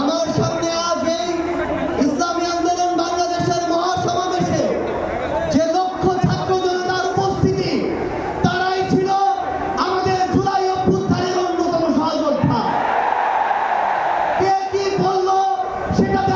আমার সামনে আসবে ইসলামী আন্দোলন বাংলাদেশের মহাসমাবেশে যে লক্ষ ছাত্র জনতার উপস্থিতি, তারাই ছিল আমাদের জুলাই অভ্যুত্থানের অন্যতম সহযোদ্ধা। কে কি বলল, সেটাতে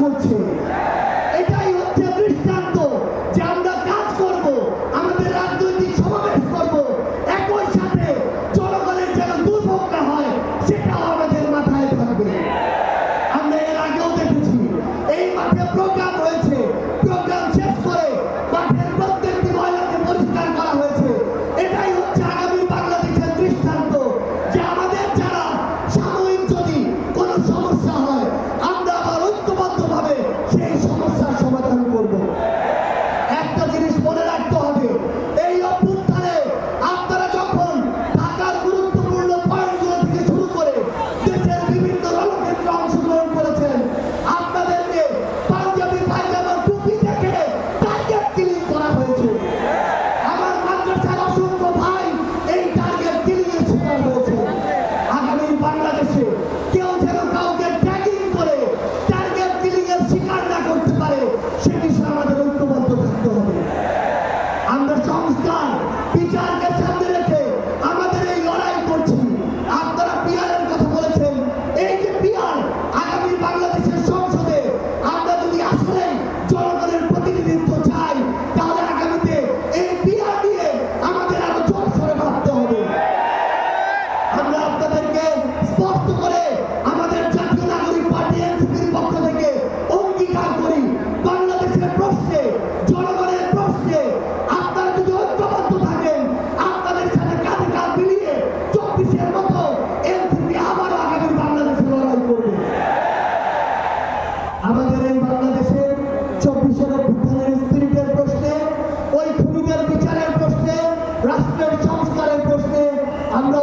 চলছে। এটাই হচ্ছে দৃষ্টান্ত যে আমরা কাজ করব, আমাদের রাজনৈতিক সমাবেশ করব। একই সাথে জনগণের যেন দুর্ভোগ না হয়, সেটাও আমাদের মাথায় থাকবে। আমরা এর আগেও দেখেছি, এই মাঠে প্রোগ্রাম হয়েছে। বিচার রাষ্ট্রের সংস্কারের প্রশ্নে আমরা